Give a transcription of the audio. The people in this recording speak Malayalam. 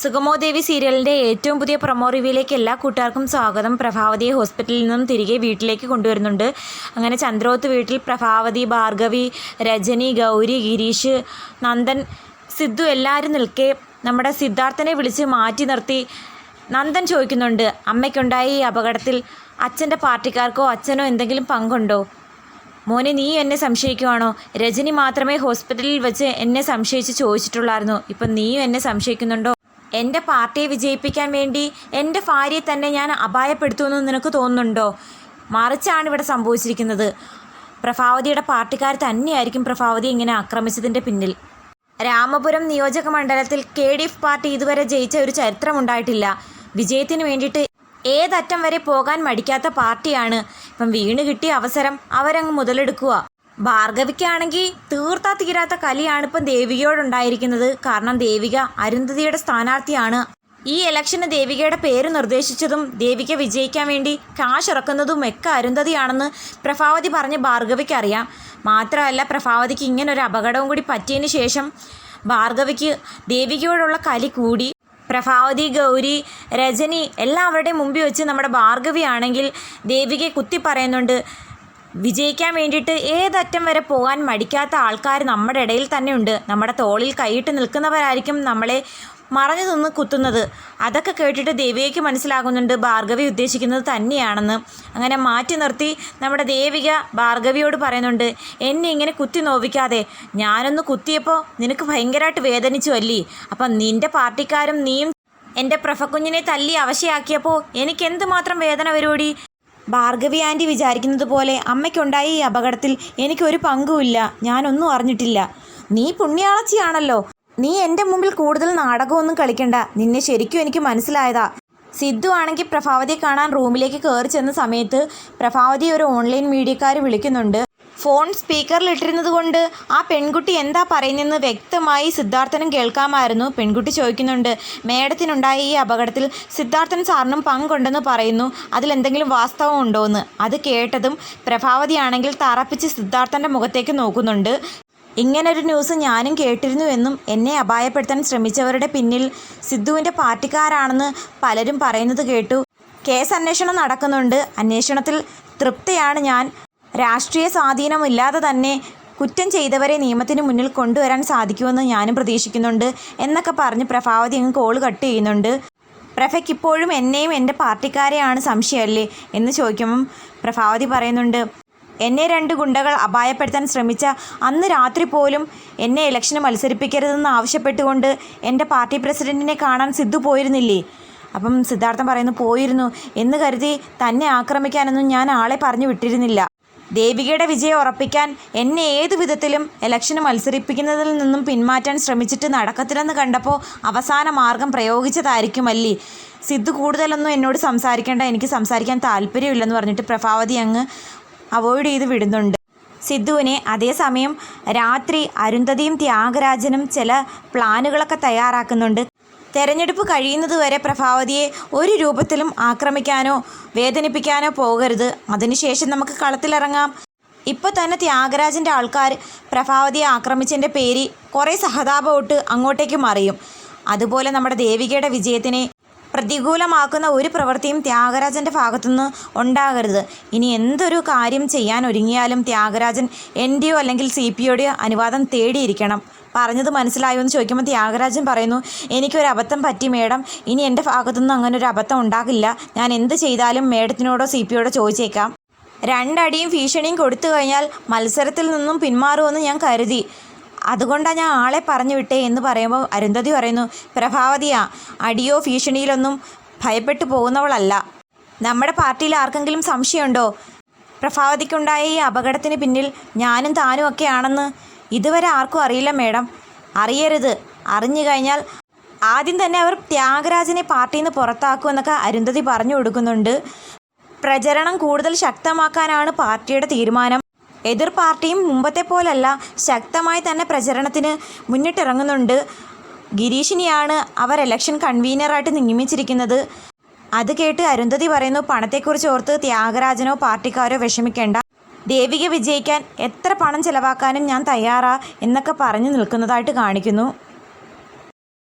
സുഗമോ ദേവി സീരിയലിന്റെ ഏറ്റവും പുതിയ പ്രൊമോ റിവ്യൂയിലേക്ക് എല്ലാ കൂട്ടുകാർക്കും സ്വാഗതം. പ്രഭാവതിയെ ഹോസ്പിറ്റലിൽ നിന്നും തിരികെ വീട്ടിലേക്ക് കൊണ്ടുവരുന്നുണ്ട്. അങ്ങനെ ചന്ദ്രോത്ത് വീട്ടിൽ പ്രഭാവതി ഭാർഗവി രജനി ഗൗരി ഗിരീഷ് നന്ദൻ സിദ്ധു എല്ലാവരും നിൽക്കെ നമ്മുടെ സിദ്ധാർത്ഥനെ വിളിച്ച് മാറ്റി നിർത്തി നന്ദൻ ചോദിക്കുന്നുണ്ട് അമ്മയ്ക്കുണ്ടായ ഈ അപകടത്തിൽ അച്ഛന്റെ പാർട്ടിക്കാർക്കോ അച്ഛനോ എന്തെങ്കിലും പങ്കുണ്ടോ? മോനെ നീ എന്നെ സംശയിക്കുവാണോ? രജനി മാത്രമേ ഹോസ്പിറ്റലിൽ വെച്ച് എന്നെ സംശയിച്ച് ചോദിച്ചിട്ടുള്ളായിരുന്നു. ഇപ്പം നീയും എന്നെ സംശയിക്കുന്നുണ്ടോ? എന്റെ പാർട്ടിയെ വിജയിപ്പിക്കാൻ വേണ്ടി എന്റെ ഭാര്യയെ തന്നെ ഞാൻ അപായപ്പെടുത്തുമെന്ന് നിനക്ക് തോന്നുന്നുണ്ടോ? മറിച്ചാണ് ഇവിടെ സംഭവിച്ചിരിക്കുന്നത്. പ്രഭാവതിയുടെ പാർട്ടിക്കാർ തന്നെയായിരിക്കും പ്രഭാവതി ഇങ്ങനെ ആക്രമിച്ചതിന്റെ പിന്നിൽ. രാമപുരം നിയോജക മണ്ഡലത്തിൽ കെ ഡി എഫ് പാർട്ടി ഇതുവരെ ജയിച്ച ഒരു ചരിത്രമുണ്ടായിട്ടില്ല വിജയത്തിന് വേണ്ടിയിട്ട് ഏതറ്റം വരെ പോകാൻ മടിക്കാത്ത പാർട്ടിയാണ്. ഇപ്പം വീണ് കിട്ടിയ അവസരം അവരങ്ങ് മുതലെടുക്കുക. ഭാർഗവിക്കാണെങ്കിൽ തീർത്താ തീരാത്ത കലിയാണ് ഇപ്പം ദേവികയോടുണ്ടായിരിക്കുന്നത്. കാരണം ദേവിക അരുന്ധതിയുടെ സ്ഥാനാർത്ഥിയാണ്. ഈ ഇലക്ഷന് ദേവികയുടെ പേര് നിർദ്ദേശിച്ചതും ദേവിക വിജയിക്കാൻ വേണ്ടി കാശ് ഇറക്കുന്നതും ഒക്കെ അരുന്ധതിയാണെന്ന് പ്രഭാവതി പറഞ്ഞ് ഭാർഗവിക്ക് അറിയാം. മാത്രമല്ല പ്രഭാവതിക്ക് ഇങ്ങനെ ഒരു അപകടവും കൂടി പറ്റിയതിന് ശേഷം ഭാർഗവിക്ക് ദേവികയോടുള്ള കലി കൂടി. പ്രഭാവതി ഗൗരി രജനി എല്ലാവരുടെയും മുമ്പിൽ വെച്ച് നമ്മുടെ ഭാർഗവിയാണെങ്കിൽ ദേവികയെ കുത്തി പറയുന്നുണ്ട് വിജയിക്കാൻ വേണ്ടിയിട്ട് ഏതറ്റം വരെ പോകാൻ മടിക്കാത്ത ആൾക്കാർ നമ്മുടെ ഇടയിൽ തന്നെ ഉണ്ട് നമ്മുടെ തോളിൽ കൈയിട്ട് നിൽക്കുന്നവരായിരിക്കും നമ്മളെ മറഞ്ഞു നിന്ന് കുത്തുന്നത്. അതൊക്കെ കേട്ടിട്ട് ദേവികയ്ക്ക് മനസ്സിലാകുന്നുണ്ട് ഭാർഗവി ഉദ്ദേശിക്കുന്നത് തന്നെയാണെന്ന്. അങ്ങനെ മാറ്റി നിർത്തി നമ്മുടെ ദേവിക ഭാർഗവിയോട് പറയുന്നുണ്ട് എന്നെ ഇങ്ങനെ കുത്തി നോവിക്കാതെ. ഞാനൊന്ന് കുത്തിയപ്പോൾ നിനക്ക് ഭയങ്കരമായിട്ട് വേദനിച്ചു അല്ലേ? അപ്പം നിന്റെ പാർട്ടിക്കാരും നീയും എന്റെ പ്രഫക്കുഞ്ഞിനെ തല്ലി അവശയാക്കിയപ്പോൾ എനിക്ക് എന്തുമാത്രം വേദന വരുമോടി ഭാർഗവി ആന്റി വിചാരിക്കുന്നത് പോലെ അമ്മയ്ക്കുണ്ടായ ഈ അപകടത്തിൽ എനിക്കൊരു പങ്കുമില്ല. ഞാനൊന്നും അറിഞ്ഞിട്ടില്ല. നീ പുണ്യാളച്ചിയാണല്ലോ. നീ എന്റെ മുമ്പിൽ കൂടുതൽ നാടകമൊന്നും കളിക്കണ്ട. നിന്നെ ശരിക്കും എനിക്ക് മനസ്സിലായതാ. സിദ്ധു ആണെങ്കിൽ പ്രഭാവതിയെ കാണാൻ റൂമിലേക്ക് കയറി ചെന്ന സമയത്ത് പ്രഭാവതി ഒരു ഓൺലൈൻ മീഡിയക്കാർ വിളിക്കുന്നുണ്ട്. ഫോൺ സ്പീക്കറിൽ ഇട്ടിരുന്നത് കൊണ്ട് ആ പെൺകുട്ടി എന്താ പറയുന്നതെന്ന് വ്യക്തമായി സിദ്ധാർത്ഥനും കേൾക്കാമായിരുന്നു. പെൺകുട്ടി ചോദിക്കുന്നുണ്ട് മേഡത്തിനുണ്ടായ ഈ അപകടത്തിൽ സിദ്ധാർത്ഥൻ സാറിനും പങ്കുണ്ടെന്ന് പറയുന്നു. അതിലെന്തെങ്കിലും വാസ്തവം ഉണ്ടോ എന്ന് അത് കേട്ടതും പ്രഭാവതിയാണെങ്കിൽ തറപ്പിച്ച് സിദ്ധാർത്ഥന്റെ മുഖത്തേക്ക് നോക്കുന്നുണ്ട്. ഇങ്ങനൊരു ന്യൂസ് ഞാനും കേട്ടിരുന്നു എന്നും എന്നെ അപായപ്പെടുത്താൻ ശ്രമിച്ചവരുടെ പിന്നിൽ സിദ്ധുവിന്റെ പാർട്ടിക്കാരാണെന്ന് പലരും പറയുന്നത് കേട്ടു. കേസ് അന്വേഷണം നടക്കുന്നുണ്ട്. അന്വേഷണത്തിൽ തൃപ്തയാണ് ഞാൻ. രാഷ്ട്രീയ സ്വാധീനമില്ലാതെ തന്നെ കുറ്റം ചെയ്തവരെ നിയമത്തിന് മുന്നിൽ കൊണ്ടുവരാൻ സാധിക്കുമെന്ന് ഞാനും പ്രതീക്ഷിക്കുന്നുണ്ട് എന്നൊക്കെ പറഞ്ഞ് പ്രഭാവതി അങ്ങ് കോൾ കട്ട് ചെയ്യുന്നുണ്ട്. പ്രഭയ്ക്ക് ഇപ്പോഴും എന്നെയും എന്റെ പാർട്ടിക്കാരെയാണ് സംശയമല്ലേ എന്ന് ചോദിക്കുമ്പം പ്രഭാവതി പറയുന്നുണ്ട് എന്നെ രണ്ട് ഗുണ്ടകൾ അപായപ്പെടുത്താൻ ശ്രമിച്ച അന്ന് രാത്രി പോലും എന്നെ ഇലക്ഷന് മത്സരിപ്പിക്കരുതെന്ന് ആവശ്യപ്പെട്ടുകൊണ്ട് എന്റെ പാർട്ടി പ്രസിഡന്റിനെ കാണാൻ സിദ്ധു പോയിരുന്നില്ലേ? അപ്പം സിദ്ധാർത്ഥൻ പറയുന്നു പോയിരുന്നു. എന്ന് കരുതി തന്നെ ആക്രമിക്കാനൊന്നും ഞാൻ ആളെ പറഞ്ഞു വിട്ടിരുന്നില്ല. ദേവികയുടെ വിജയം ഉറപ്പിക്കാൻ എന്നെ ഏതു വിധത്തിലും ഇലക്ഷന് മത്സരിപ്പിക്കുന്നതിൽ നിന്നും പിന്മാറ്റാൻ ശ്രമിച്ചിട്ട് നടക്കത്തില്ലെന്ന് കണ്ടപ്പോൾ അവസാന മാർഗം പ്രയോഗിച്ചതായിരിക്കുമല്ലേ. സിദ്ധു കൂടുതലൊന്നും എന്നോട് സംസാരിക്കേണ്ട എനിക്ക് സംസാരിക്കാൻ താല്പര്യമില്ലെന്ന് പറഞ്ഞിട്ട് പ്രഭാവതി അങ്ങ് അവോയ്ഡ് ചെയ്ത് വിടുന്നുണ്ട്. സിദ്ധുവിനെ അതേസമയം രാത്രി അരുന്ധതിയും ത്യാഗരാജനും ചില പ്ലാനുകളൊക്കെ തയ്യാറാക്കുന്നുണ്ട്. തെരഞ്ഞെടുപ്പ് കഴിയുന്നതുവരെ പ്രഭാവതിയെ ഒരു രൂപത്തിലും ആക്രമിക്കാനോ വേദനിപ്പിക്കാനോ പോകരുത്. അതിനുശേഷം നമുക്ക് കളത്തിലിറങ്ങാം. ഇപ്പോൾ തന്നെ ത്യാഗരാജന്റെ ആൾക്കാർ പ്രഭാവതിയെ ആക്രമിച്ചതിന്റെ പേര് കുറേ സഹതാപമൊട്ട് അങ്ങോട്ടേക്ക് മറിയും. അതുപോലെ നമ്മുടെ ദേവികയുടെ വിജയത്തിനെ പ്രതികൂലമാക്കുന്ന ഒരു പ്രവൃത്തിയും ത്യാഗരാജന്റെ ഭാഗത്തുനിന്ന് ഉണ്ടാകരുത്. ഇനി എന്തൊരു കാര്യം ചെയ്യാൻ ഒരുങ്ങിയാലും ത്യാഗരാജൻ എന്റെയോ അല്ലെങ്കിൽ സി പിയുടെയോ അനുവാദം തേടിയിരിക്കണം. പറഞ്ഞത് മനസ്സിലായോ എന്ന് ചോദിക്കുമ്പോൾ ത്യാഗരാജൻ പറയുന്നു എനിക്കൊരു അബദ്ധം പറ്റി മേഡം. ഇനി എന്റെ ഭാഗത്തുനിന്ന് അങ്ങനെ ഒരു അബദ്ധം ഉണ്ടാകില്ല. ഞാൻ എന്ത് ചെയ്താലും മേഡത്തിനോടോ സി പിയോടോ ചോദിച്ചേക്കാം. രണ്ടടിയും ഭീഷണിയും കൊടുത്തു കഴിഞ്ഞാൽ മത്സരത്തിൽ നിന്നും പിന്മാറുമെന്ന് ഞാൻ കരുതി. അതുകൊണ്ടാണ് ഞാൻ ആളെ പറഞ്ഞു വിട്ടേ എന്ന് പറയുമ്പോൾ അരുന്ധതി പറയുന്നു പ്രഭാവതിയാ അടിയോ ഭീഷണിയിലൊന്നും ഭയപ്പെട്ടു പോകുന്നവളല്ല. നമ്മുടെ പാർട്ടിയിൽ ആർക്കെങ്കിലും സംശയമുണ്ടോ? പ്രഭാവതിക്കുണ്ടായ ഈ അപകടത്തിന് പിന്നിൽ ഞാനും താനും ഒക്കെ ആണെന്ന് ഇതുവരെ ആർക്കും അറിയില്ല മേഡം. അറിയരുത്. അറിഞ്ഞു കഴിഞ്ഞാൽ ആദ്യം തന്നെ അവർ ത്യാഗരാജനെ പാർട്ടിയിൽ നിന്ന് പുറത്താക്കുമെന്നൊക്കെ അരുന്ധതി പറഞ്ഞു കൊടുക്കുന്നുണ്ട്. പ്രചരണം കൂടുതൽ ശക്തമാക്കാനാണ് പാർട്ടിയുടെ തീരുമാനം. എതിർ പാർട്ടിയും മുമ്പത്തെ പോലല്ല ശക്തമായി തന്നെ പ്രചരണത്തിന് മുന്നിട്ടിറങ്ങുന്നുണ്ട്. ഗിരീഷിനെയാണ് അവർ ഇലക്ഷൻ കൺവീനറായിട്ട് നിയമിച്ചിരിക്കുന്നത്. അത് കേട്ട് അരുന്ധതി പറയുന്നു പണത്തെക്കുറിച്ച് ഓർത്ത് ത്യാഗരാജനോ പാർട്ടിക്കാരോ വിഷമിക്കേണ്ട. ദേവിക വിജയിക്കാൻ എത്ര പണം ചെലവാക്കാനും ഞാൻ തയ്യാറാ എന്നൊക്കെ പറഞ്ഞു നിൽക്കുന്നതായിട്ട് കാണിക്കുന്നു.